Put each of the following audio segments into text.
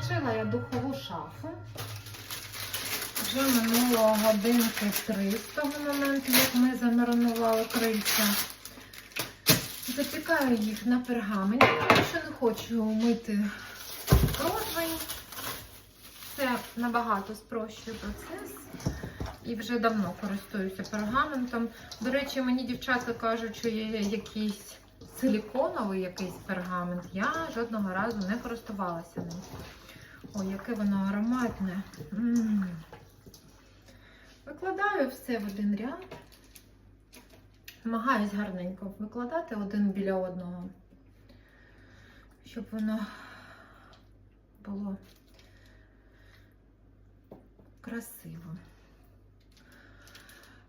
Включила я духову шафу. Вже минуло годинки три з того моменту, як ми замаринували крильця. Запікаю їх на пергаменті, тому що не хочу мити противень. Це набагато спрощує процес. І вже давно користуюся пергаментом. До речі, мені дівчатка кажуть, що є якийсь силіконовий якийсь пергамент. Я жодного разу не користувалася ним. Ой, яке воно ароматне. Викладаю все в один ряд. Намагаюсь гарненько викладати один біля одного, щоб воно було красиво.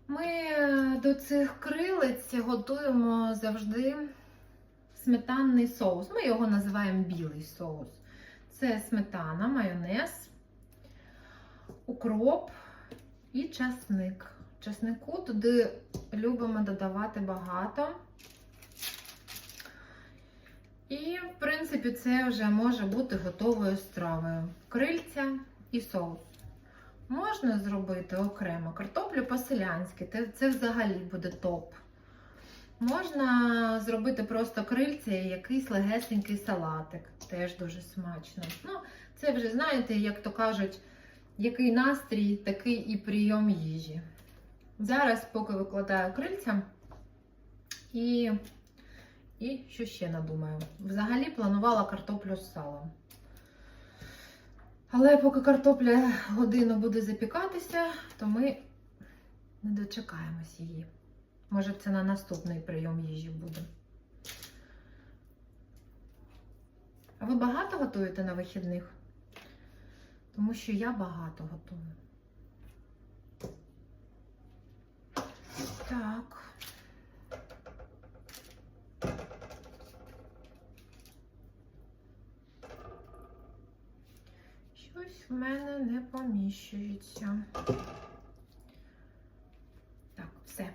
Ми до цих крилиць готуємо завжди сметанний соус. Ми його називаємо білий соус. Це сметана, майонез, укроп і часник. Часнику туди любимо додавати багато. І, в принципі, це вже може бути готовою стравою. Крильця і соус. Можна зробити окремо картоплю по-селянськи, це- взагалі буде топ. Можна зробити просто крильця і якийсь легесенький салатик. Теж дуже смачно. Ну, це вже, знаєте, як то кажуть, який настрій, такий і прийом їжі. Зараз, поки викладаю крильця, і, і що ще надумаю? Взагалі планувала картоплю з салом. Але поки картопля годину буде запікатися, то ми не дочекаємось її. Може, це на наступний прийом їжі буде. А ви багато готуєте на вихідних? Тому що я багато готую. Так. Щось в мене не поміщується. Так, все.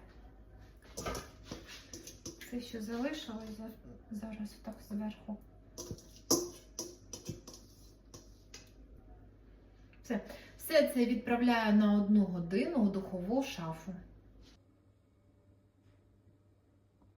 Це що залишилось зараз так зверху. Все. Все це відправляю на одну годину у духову шафу.